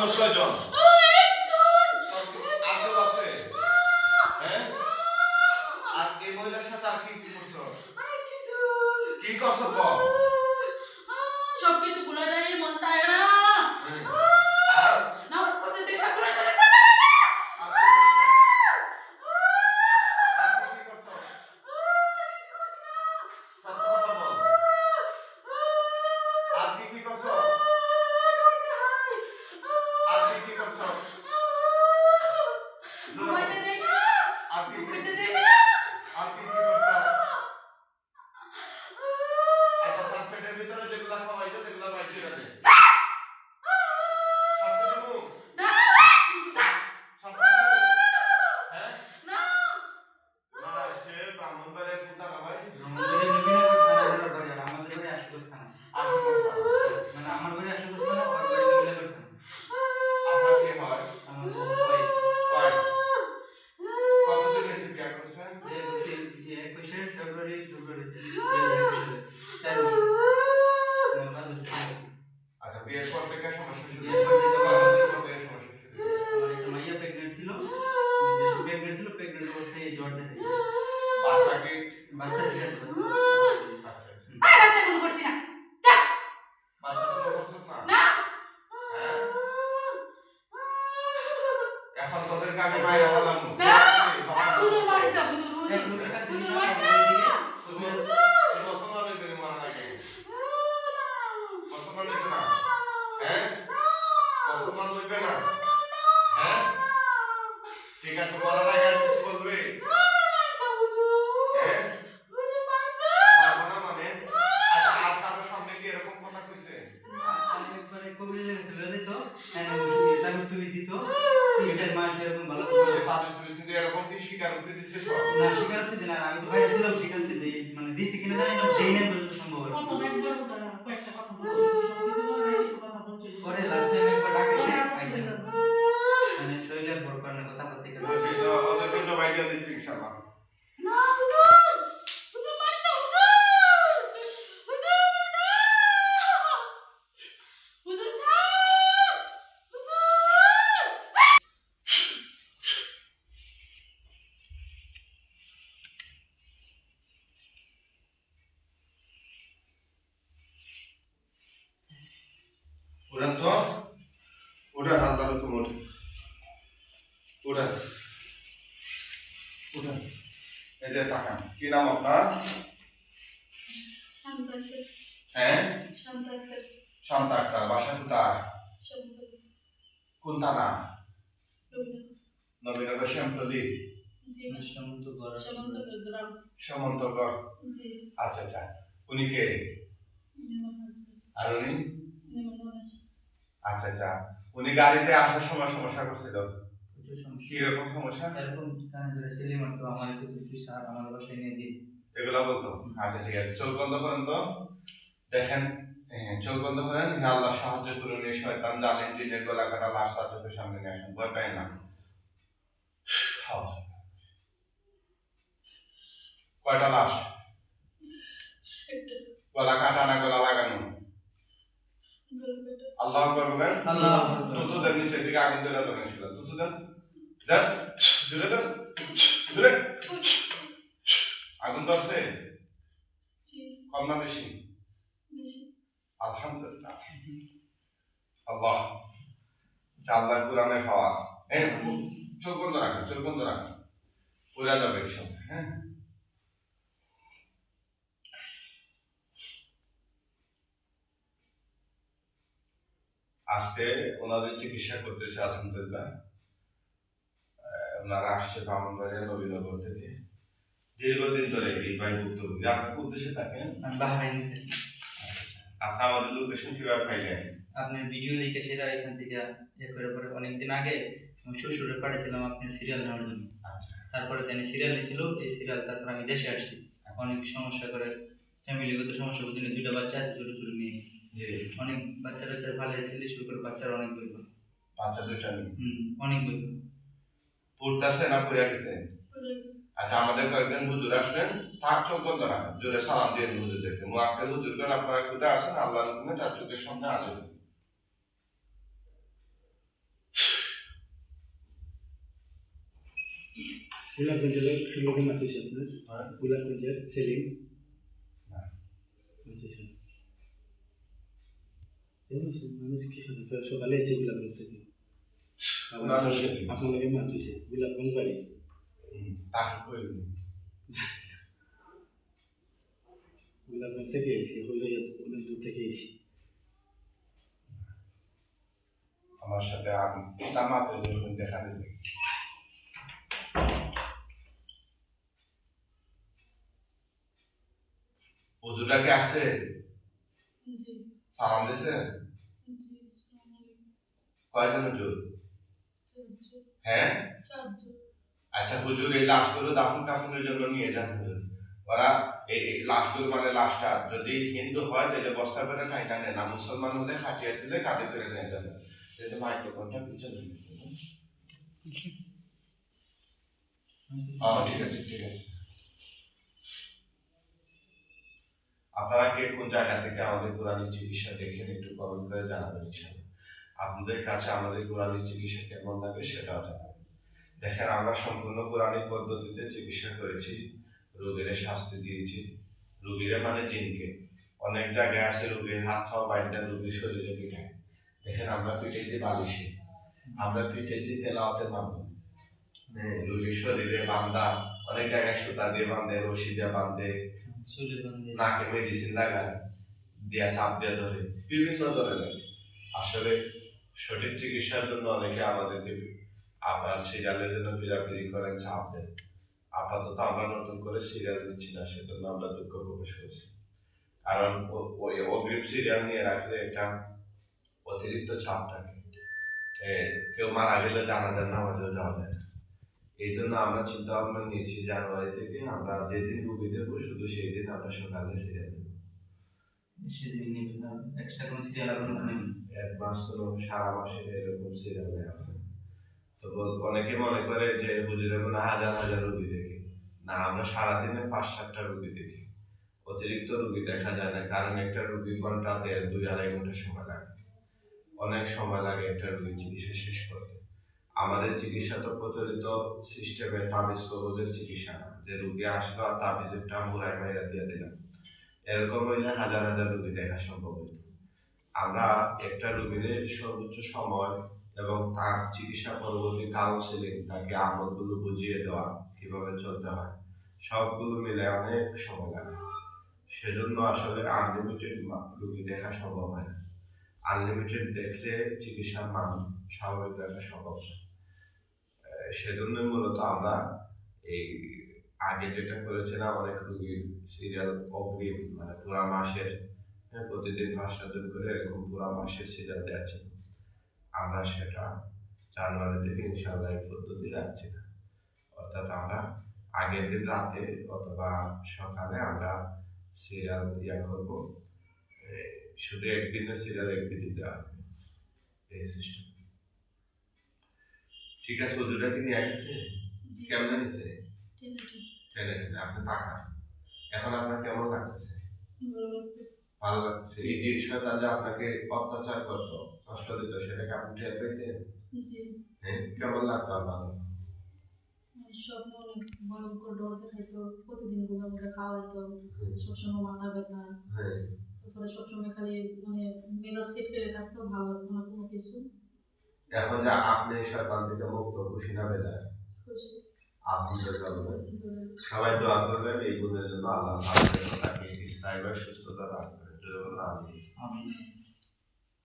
মানুষ কয়জন একজন আর কি কি- ঘুমাইতে দেই না আর কি কি করছ? আচ্ছা, তার পেটের ভিতরে যেগুলা খাওয়াইছো, সেগুলা বাইর করে দে। শাস্তি দিবো? না শাস্তি দিবো? হ্যাঁ? না না, না, সে ব্রাহ্মণ বাড়ির কুত্তা না ভাই। আমাদের নবীনগর থানা ধরে বাড়ি আর আমাদের বাড়ি আশুগঞ্জ থানা আশুগঞ্জ থানা। মানে আমার বাড়ি আশুগঞ্জ থানা ওর বাড়ি নবীনগর থানা আপনার কি হয়? আমার ওয়াইফ হয়। কতদিন হয়েছে বিয়ে করছেন? যে হচ্ছে যে একুশে ফেব্রুয়ারি ফেব্রুয়ারি দুই হাজার একুশ সালে চার বছর আমার পাঁচ বছর ছিল। আচ্ছা, বিয়ের পর থেকে সমস্যা শুরু বিয়ের পর থেকে কতদিন পর থেকে সমস্যা শুরু আমার একটা মাইয়া প্রেগনেন্ট ছিল প্রেগনেন্ট ছিল প্রেগনেন্ট অবস্থায় এই জ্বর দেখা দিয়েছে। বাচ্চা কি বাচ্চা ঠিক আছে বাচ্চা। আচ্ছা, আয় বাচ্চা কোনো করছি না যা বাচ্চা কোনো করছেন না? না হ্যাঁ? এখন তোদেরকে আমি বাইরে হলাম না হুজুর হুজুর হুজুর হুজুর তুমি তুমি মুসলমান হইবে নি মারা নাকি মুসলমান হইবে না। হ্যাঁ? মুসলমান হইবে না। হ্যাঁ? ঠিক আছে বলার আগে কিছু বলবে হ্যাঁ মারবো না মানে আচ্ছা আর কারোর সামনে কি এরকম কথা কইছে আমি একবারে কবিরাজের কাছে লয়ে যেত, এনে ওষুধ দিয়ে তাবিজ টুবিজ দিত, তিন চার মাস এরকম ভালো করে বলছে তাবিজ তুবিজ কিন্তু এরকম কি স্বীকারোক্তি দিচ্ছে না স্বীকারোক্তি দিন আর আমি তো বাইরে ছিলাম স্বীকারোক্তি দিই। মানে দিছি কিনা জানি না দেই না পর্যন্ত সম্ভব আর পরে লাস্ট টাইম একবার না। মানে শরীরের বড় কারণে কথা বলতে গেলে ওদেরকে দিচ্ছি ইনশাআল্লাহ না হুজুর হুজুর মারিছে হুজুর হুজুর মারিছে হুজুর স্যার হুজুর উড়ান তো উড়ান আল্লাহ রকম উঠে উড়ান উড়ান এই যে তাকান কি নাম আপনার? হ্যাঁ? শান্তা আক্তার বাসা কোথায়? কোন থানা? নবীনগর শ্যামতলি? ঘর সামন্তকে সামন্তগড় আচ্ছা আচ্ছা। উনি কে? আর উনি? আচ্ছা আচ্ছা। উনি গাড়িতে আসার সময় সমস্যা করছিল। প্রচুর সমস্যা কি সমস্যা? এরকম কানে ধরে সেলি মারতো আমার একটু তুই স্যার আমার বাসায় নিয়ে দিন। এগুলো বলতো? আচ্ছা ঠিক আছে। চোখ বন্ধ করেন তো। দেখেন চোখ বন্ধ করেন হে আল্লাহ সাহায্য করুন এই শয়তান জালেন দিনের গলা কাটা লাশ তার সামনে নিয়ে আসুন। ভয় পায় না। খাও। কয়টা লাশ? গলা কাটা না গলা লাগানো? আল্লাহ আকবার বলেন। আল্লাহু। তুতুদের নিচের দিকে আগুন ধরে ধরে ছিল। তুতু দেন দেন জুড়ে দেন জুড়ে আগুন ধরছে। কম না বেশি? আলহামদুলিল্লাহ। আল্লাহ। আল্লাহর কোরআনে পাওয়া। হ্যাঁ চোখ বন্ধ রাখেন চোখ বন্ধ রাখেন পুরা যাবে একসঙ্গে হ্যাঁ। আজকে ওনাদের চিকিৎসা করতেছে আলহামদুলিল্লাহ। আহ, ওনারা আসছে ব্রাহ্মণবাড়িয়া নবীনগর থেকে। দীর্ঘদিন ধরে এই ভাই ভুক্তভোগী আপনি উদ্দেশ্যে থাকেন। বাহারাইন আপনি আমাদের লোকেশন কীভাবে পাইলেন? আপনার ভিডিও দেখে সেটা এখান থেকে ইয়ে করে পরে অনেকদিন আগে আমি শ্বশুরে পাঠিয়েছিলাম আপনার সিরিয়াল নেওয়ার জন্য। আচ্ছা। তারপরে তিনি সিরিয়াল নিয়েছিল এই সিরিয়াল তারপর আমি দেশে আসছি। অনেক সমস্যা করে ফ্যামিলিগত সমস্যা বুঝিনি দুইটা বাচ্চা আছে ছোটো ছোটো নিয়ে অনেক বাচ্চা টাচ্চা ভালো ছিল শুরু করে বাচ্চার অনেক বইব বাচ্চা দুইটা অনেক বইব পড়তেছে না পড়ে আচ্ছা আমাদের কয়েকজন হুজুর আসবেন তার চোখ বন্ধ না জোরে সালাম দিয়ে হুজুরদেরকে। হুজুরগণ আপনারা কোথায় আসেন আল্লাহর হুকুমে তার চোখের সামনে আজর গোলাপগঞ্জের লোকে মাতিছে আপনার? হ্যাঁ। গোলাপগঞ্জের সেলিম। হ্যাঁ। আচ্ছা, আচ্ছা। মানুষ কি সকালে যে থেকে লোকে মাতিছে গোলাপগঞ্জ বাড়ি? গোলাপগঞ্জ থেকে এসে হইলে অনেক দূর থেকে এসে আমার সাথে যখন দেখা দিবে। উজুটাকে আসছে? জি। সালাম জি কয়জন হুজুর চারজন হ্যাঁ? আচ্ছা হুজুর এই লাশগুলো দাফন কাফনের জন্য নিয়ে যান হুজুর ওরা এই লাশগুলো মানে লাশটা যদি হিন্দু হয় তাহলে বস্তা করে না মুসলমান হলে খাটিয়ে দিলে কাঁধে করে নিয়ে যাবে কিন্তু মাইক্রোফোনটা পিছনে নিতে ঠিক আছে ঠিক আছে। আপনারা কে কোন জায়গা থেকে আমাদের কোরআনিক চিকিৎসা দেখেন একটু কমেন্ট করে জানাবেন ইনশাআল্লাহ। আপনাদের কাছে আমাদের কোরআনিক চিকিৎসা কেমন লাগে সেটাও জানাবেন। দেখেন আমরা সম্পূর্ণ কোরআনিক পদ্ধতিতে চিকিৎসা করেছি রোগীর শাস্তি দিয়েছি। রুগীরে মানে জিনকে। অনেক জায়গায় আছে রুগীর হাত খাওয়া বাইরে রুগীর শরীরে পিঠায় দেখেন আমরা পিঠে দিই বালিশে আমরা পিঠে দিই তেলাওয়াতের মাধ্যমে হ্যাঁ, রুগীর শরীরে বান্ধা অনেক জায়গায় সুতা দিয়ে বাঁধে রশি দিয়ে বাঁধে। নাকে মেডিসিন লাগায় দিয়া চাপ দিয়ে ধরে বিভিন্ন ধরনের। আসলে সঠিক চিকিৎসার জন্য অনেকে আমাদেরকে আপনার সিরিয়ালের জন্য পিড়াপিড়ি করেন চাপ দেন আপাতত আমরা নতুন করে সিরিয়াল দিচ্ছি না, সেজন্য আমরা দুঃখ প্রকাশ করছি। কারণ ওই অগ্রিম সিরিয়াল নিয়ে রাখলে একটা অতিরিক্ত চাপ থাকে। কেউ মারা গেলে জানাজার নামাজেও যাওয়া যায় না। এই জন্য আমরা চিন্তা ভাবনা নিয়েছি, জানুয়ারি থেকে আমরা যেদিন রুগী দেবো, শুধু সেই দিন আমরা সকালে সিরিয়াল দেবো সেদিন নেবেন না কোনো কোনো সারা মাসের এরকম সিরিয়াল অনেকে মনে করে যে হুজুরে মনে হাজার হাজার রুগী দেখি। না, আমরা সারাদিনে পাঁচ, সাতটা রুগী দেখি। অতিরিক্ত রুগী দেখা যায় না, কারণ একটা রুগী ঘণ্টা দেড়, দুই, আড়াই ঘণ্টা সময় লাগে। অনেক সময় লাগে একটা রুগী চিকিৎসা শেষ করতে। আমাদের চিকিৎসা তো প্রচলিত সিস্টেমে তাবিজ কবজের চিকিৎসা না। যে রুগী আসলো আর তাবিজেরটা মুড়াই মাইরা দিয়ে দিলাম। এরকম হইলে হাজার হাজার রুগী দেখা সম্ভব হইতো। আমরা একটা রোগীর সর্বোচ্চ সময় এবং তার চিকিৎসা পরবর্তী কাউন্সিলিং তাকে আমলগুলো বুঝিয়ে দেওয়া, কীভাবে চলতে হয়, সবগুলো মিলে অনেক সময় লাগে। সেজন্য আসলে আনলিমিটেড রুগী দেখা সম্ভব হয় না। আনলিমিটেড দেখলে চিকিৎসার মান স্বাভাবিক রাখা সম্ভব সেজন্যই মূলত আমরা এই আগে যেটা করেছিলাম অনেক রুগীর সিরিয়াল অগ্রিম মানে পুরা মাসের হ্যাঁ, প্রতিদিন পাঁচ সাতজন করে এরকম পুরো মাসের সিরিয়াল দেওয়া ছিল। আমরা সেটা জানুয়ারি থেকে ইনশাল্লাহ এই পদ্ধতি রাখছি না। অর্থাৎ আমরা আগের দিন রাতে অথবা সকালে আমরা সিরিয়াল ইয়া করব। শুধু একদিনের সিরিয়াল একদিনই দেওয়া হবে এই সিস্টেম ঠিক আছে ওজুটা কি নিয়ে জি। কেমন নিছে টেনে আপনি তাকান এখন আপনার কেমন লাগতেছে? ভালো লাগতেছে। লাগছে এই যে শয়তান যে আপনাকে অত্যাচার করতো কষ্ট দিত সেটাকে আপনি টের পেতেন হ্যাঁ কেমন লাগতো আপনার? স্বপ্ন অনেক ভয়ঙ্কর ডর দেখাইতো। প্রতিদিন ঘুমে ঘুমে খাওয়াইতো সবসময় মাথা ব্যথা। হ্যাঁ। তারপরে সবসময় খালি মানে মেজাজ কেটে থাকতো ভালো লাগতো না কোনো কিছু। এখন যে আপনি শয়তান থেকে মুক্ত খুশি না বেজায়? খুশি। তো চলবেন সবাই দোয়া করবেন এই গুণের জন্য আল্লাহ তাকে স্থায়ী সুস্থতা দান। আমি